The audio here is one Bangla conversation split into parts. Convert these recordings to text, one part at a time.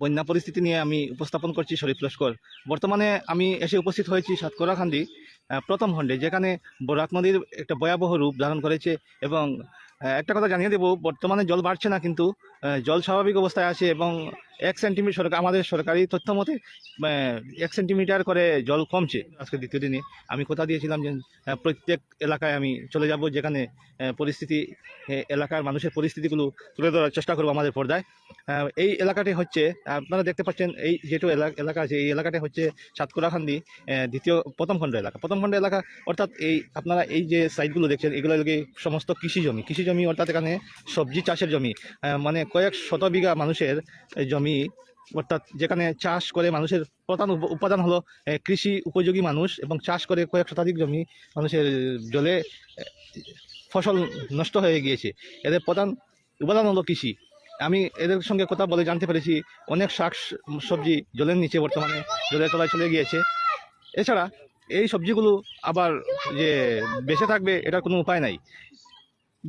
বন্যা পরিস্থিতি নিয়ে আমি উপস্থাপন করছি শরীফ লস্কর। বর্তমানে আমি এসে উপস্থিত হয়েছি সাতকরাখান্দি প্রথম খণ্ডে, যেখানে বরাক নদীর একটা ভয়াবহ রূপ ধারণ করেছে এবং একটা কথা জানিয়ে দেব, বর্তমানে জল বাড়ছে না কিন্তু জল স্বাভাবিক অবস্থায় আছে এবং এক সেন্টিমিটার সরকার, আমাদের সরকারি তথ্য মতে এক সেন্টিমিটার করে জল কমছে আজকে দ্বিতীয় দিনে। আমি কথা দিয়েছিলাম যে প্রত্যেক এলাকায় আমি চলে যাব যেখানে পরিস্থিতি এলাকার মানুষের পরিস্থিতিগুলো তুলে ধরার চেষ্টা করব আমাদের পর্দায়। এই এলাকাটি হচ্ছে, আপনারা দেখতে পাচ্ছেন, এই যেটু এলা- এলাকা আছে, এই এলাকাটি হচ্ছে সাতকুড়াখান্দি দ্বিতীয় প্রথম খণ্ড এলাকা। প্রথম খণ্ড এলাকা, অর্থাৎ এই, আপনারা এই যে সাইটগুলো দেখছেন, এগুলো লাগে সমস্ত কৃষি জমি। কৃষি জমি অর্থাৎ এখানে সবজি চাষের জমি মানে কয়েক শত বিঘা মানুষের এই জমি, অর্থাৎ যেখানে চাষ করে মানুষের প্রধান উপ- উপাদান হলো কৃষি উপযোগী মানুষ এবং চাষ করে কয়েক শতাধিক জমি মানুষের জলে ফসল নষ্ট হয়ে গিয়েছে। এদের প্রধান উপাদান হলো কৃষি। আমি এদের সঙ্গে কথা বলে জানতে পেরেছি, অনেক শাক সবজি জলের নিচে বর্তমানে জলের তলায় চলে গিয়েছে। এছাড়া এই সবজিগুলো আবার যে বেঁচে থাকবে, এটার কোনো উপায় নাই।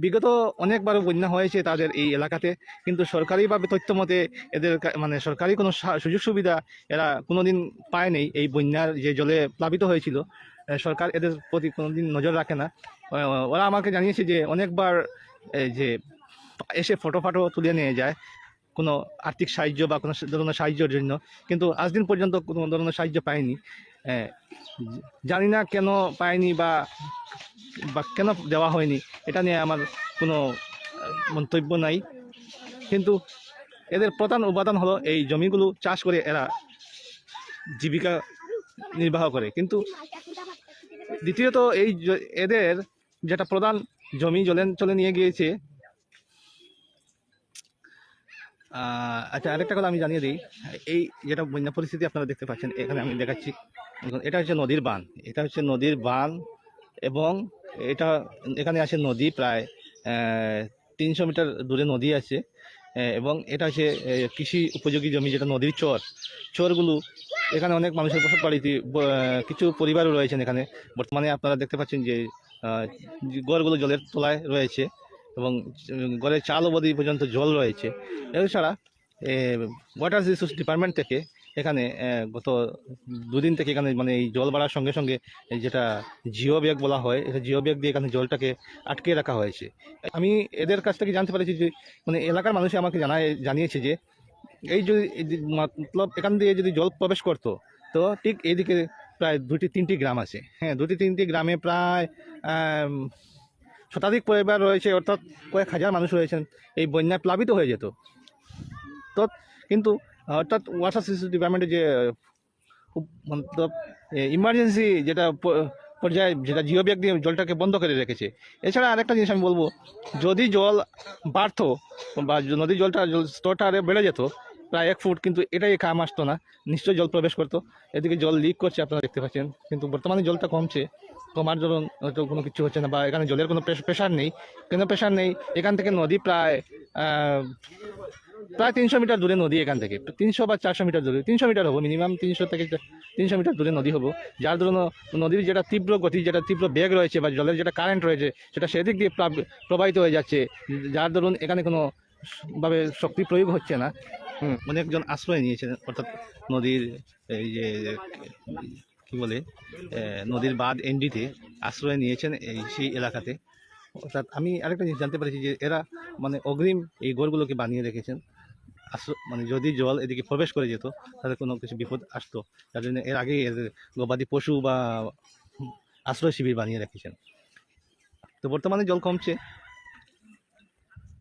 বিগত অনেকবার বন্যা হয়েছে তাদের এই এলাকাতে, কিন্তু সরকারিভাবে তথ্য মতে এদের মানে সরকারি কোনো সুযোগ সুবিধা এরা কোনো কোনোদিন পায়নি এই বন্যার যে জলে প্লাবিত হয়েছিল। সরকার এদের প্রতি কোনোদিন নজর রাখে না। ওরা আমাকে জানিয়েছে যে অনেকবার যে এসে ফটো ফাটো তুলে নিয়ে যায় কোনো আর্থিক সাহায্য বা কোনো ধরনের সাহায্যের জন্য, কিন্তু আজ দিন পর্যন্ত কোনো ধরনের সাহায্য পায়নি। জানি না কেন পায়নি বা বা কেন দেওয়া হয়নি। এটা নিয়ে আমার কোনো মন্তব্য নাই। কিন্তু এদের প্রধান উপাদান হলো এই জমিগুলো চাষ করে এরা জীবিকা নির্বাহ করে। কিন্তু দ্বিতীয়ত এই এদের যেটা প্রধান জমি জলে, চলে নিয়ে গিয়েছে আচ্ছা আরেকটা কথা আমি জানিয়ে দিই। এই যেটা বন্যা পরিস্থিতি আপনারা দেখতে পাচ্ছেন, এখানে আমি দেখাচ্ছি। এটা হচ্ছে নদীর বান। এটা হচ্ছে নদীর বান এবং এটা এখানে আছে নদী প্রায় তিনশো মিটার দূরে নদী আছে এবং এটা হচ্ছে কৃষি উপযোগী জমি যেটা নদীর চর। চরগুলো এখানে অনেক মানুষের বসত বাড়িতে কিছু পরিবারও রয়েছেন এখানে। বর্তমানে আপনারা দেখতে পাচ্ছেন যে ঘরগুলো জলের তলায় রয়েছে এবং ঘরের চাল অবধি পর্যন্ত জল রয়েছে। এছাড়া ওয়াটার রিসোর্স ডিপার্টমেন্ট থেকে এখানে গত দুদিন থেকে এখানে মানে এই জল বাড়ার সঙ্গে সঙ্গে যেটা জিও ব্যাগ বলা হয়, এটা জিও ব্যাগ দিয়ে এখানে জলটাকে আটকে রাখা হয়েছে। আমি এদের কাছ থেকে জানতে পেরেছি যে মানে এলাকার মানুষ আমাকে জানায়, জানিয়েছে যে, এই যদি মতলব এখান দিয়ে যদি জল প্রবেশ করতো, তো ঠিক এইদিকে প্রায় দুটি তিনটি গ্রাম আছে। হ্যাঁ দুটি তিনটি গ্রামে প্রায় শতাধিক পরিবার রয়েছে, অর্থাৎ কয়েক হাজার মানুষ রয়েছেন, এই বন্যায় প্লাবিত হয়ে যেত। তো কিন্তু অর্থাৎ ওয়াটার সিস্টেম ডিপার্টমেন্টের যে মতলব ইমার্জেন্সি যেটা পর্যায়ে যেটা জিও ব্যাগ দিয়ে জলটাকে বন্ধ করে রেখেছে। এছাড়া আরেকটা জিনিস আমি বলব, যদি জল বাড়তো বা নদীর জলটা জল স্তরটা আরে বেড়ে যেত, প্রায় এক ফুট, কিন্তু এটাই কাম আসতো না। নিশ্চয়ই জল প্রবেশ করতো। এদিকে জল লিক করছে, আপনারা দেখতে পাচ্ছেন। কিন্তু বর্তমানে জলটা কমছে। কমার জন্য হয়তো কোনো কিছু হচ্ছে না বা এখানে জলের কোনো প্রেশার নেই। কেন প্রেশার নেই? এখান থেকে নদী প্রায় প্রায় তিনশো মিটার দূরে নদী এখান থেকে। তিনশো বা চারশো মিটার দূরে। তিনশো মিটার হব মিনিমাম তিনশো থেকে তিনশো মিটার দূরে নদী হব। যার জন্য নদীর যেটা তীব্র গতি, যেটা তীব্র বেগ রয়েছে বা জলের যেটা কারেন্ট রয়েছে, সেটা সেদিক দিয়ে প্রবাহিত হয়ে যাচ্ছে। যার দরুন এখানে কোনো ভাবে শক্তি প্রয়োগ হচ্ছে না। অনেকজন আশ্রয় নিয়েছেন, অর্থাৎ নদীর এই যে, কি বলে নদীর বাঁধ এনডিতে আশ্রয় নিয়েছেন এই সেই এলাকাতে। অর্থাৎ আমি আরেকটা জিনিস জানতে পেরেছি যে এরা মানে অগ্রিম এই ঘরগুলোকে বানিয়ে রেখেছেন। মানে যদি জল এদিকে প্রবেশ করে যেত, তাহলে কোনো কিছু বিপদ আসতো। তার জন্য এর আগেই এদের গবাদি পশু বা আশ্রয় শিবির বানিয়ে রেখেছেন। তো বর্তমানে জল কমছে।